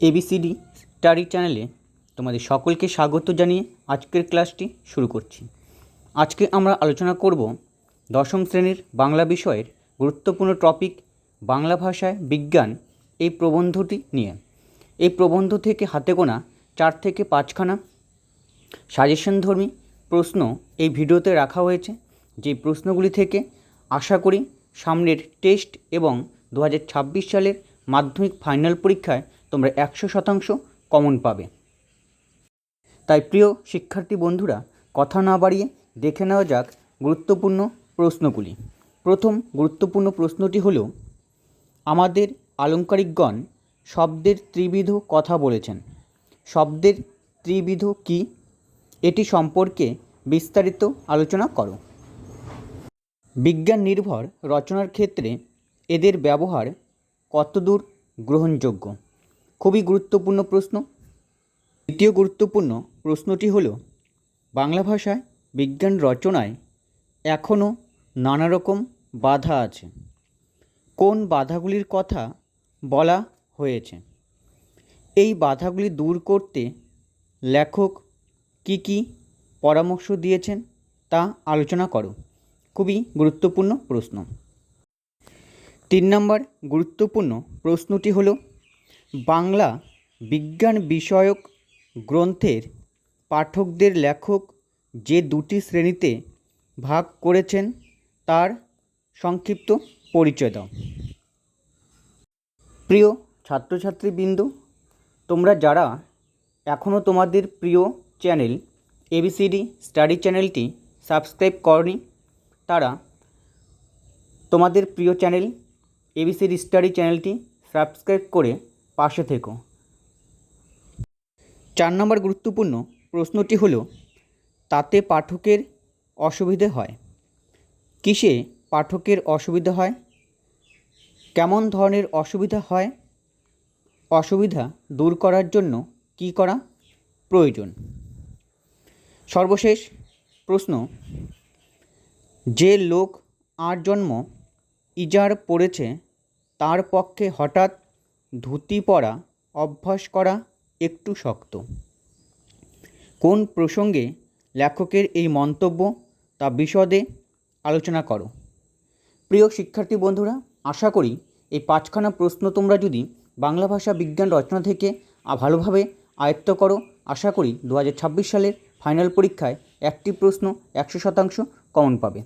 ABCD study চ্যানেলে তোমাদের সকলকে স্বাগত জানিয়ে আজকের ক্লাসটি শুরু করছি। আজকে আমরা আলোচনা করব দশম শ্রেণির বাংলা বিষয়ের গুরুত্বপূর্ণ টপিক বাংলা ভাষায় বিজ্ঞান এই প্রবন্ধটি নিয়ে। এই প্রবন্ধ থেকে হাতে গোনা চার থেকে পাঁচখানা সাজেশনধর্মী প্রশ্ন এই ভিডিওতে রাখা হয়েছে। যে প্রশ্নগুলি থেকে আশা করি সামনের টেস্ট এবং দু হাজার ছাব্বিশ সালের মাধ্যমিক ফাইনাল পরীক্ষায় তোমরা একশো শতাংশ কমন পাবে। তাই প্রিয় শিক্ষার্থী বন্ধুরা, কথা না বাড়িয়ে দেখে নেওয়া যাক গুরুত্বপূর্ণ প্রশ্নগুলি। প্রথম গুরুত্বপূর্ণ প্রশ্নটি হলো, আমাদের আলংকারিকগণ শব্দের ত্রিবিধ কথা বলেছেন। শব্দের ত্রিবিধ কি? এটি সম্পর্কে বিস্তারিত আলোচনা করো। বিজ্ঞান নির্ভর রচনার ক্ষেত্রে এদের ব্যবহার কতদূর গ্রহণযোগ্য? খুবই গুরুত্বপূর্ণ প্রশ্ন। দ্বিতীয় গুরুত্বপূর্ণ প্রশ্নটি হল, বাংলা ভাষায় বিজ্ঞান রচনায় এখনও নানা রকম বাধা আছে। কোন বাধাগুলির কথা বলা হয়েছে? এই বাধাগুলি দূর করতে লেখক কি কি পরামর্শ দিয়েছেন তা আলোচনা করো। খুবই গুরুত্বপূর্ণ প্রশ্ন। তিন নম্বর গুরুত্বপূর্ণ প্রশ্নটি হলো বাংলা বিজ্ঞান বিষয়ক গ্রন্থের পাঠকদের লেখক যে দুটি শ্রেণীতে ভাগ করেছেন, তার সংক্ষিপ্ত পরিচয় দাও। প্রিয় ছাত্রছাত্রীবৃন্দ, তোমরা যারা এখনও তোমাদের প্রিয় চ্যানেল এবিসিডি স্টাডি চ্যানেলটি সাবস্ক্রাইব করনি, তারা তোমাদের প্রিয় চ্যানেল এবিসিডি স্টাডি চ্যানেলটি সাবস্ক্রাইব করে পাশে থেকো। চার নম্বর গুরুত্বপূর্ণ প্রশ্নটি হলো, তাতে পাঠকের অসুবিধে হয়। কিসে পাঠকের অসুবিধা হয়? কেমন ধরনের অসুবিধা হয়? অসুবিধা দূর করার জন্য কি করা প্রয়োজন? সর্বশেষ প্রশ্ন, যে লোক আর জন্ম ইজার পড়েছে তার পক্ষে হঠাৎ ধুতি পরা, অভ্যাস করা একটু শক্ত। কোন প্রসঙ্গে লেখকের এই মন্তব্য তা বিশদে আলোচনা করো। প্রিয় শিক্ষার্থী বন্ধুরা, আশা করি এই পাঁচখানা প্রশ্ন তোমরা যদি বাংলা ভাষা বিজ্ঞান রচনা থেকে ভালোভাবে আয়ত্ত করো, আশা করি দু হাজার ছাব্বিশ সালের ফাইনাল পরীক্ষায় একটি প্রশ্ন একশো শতাংশ কমন পাবে।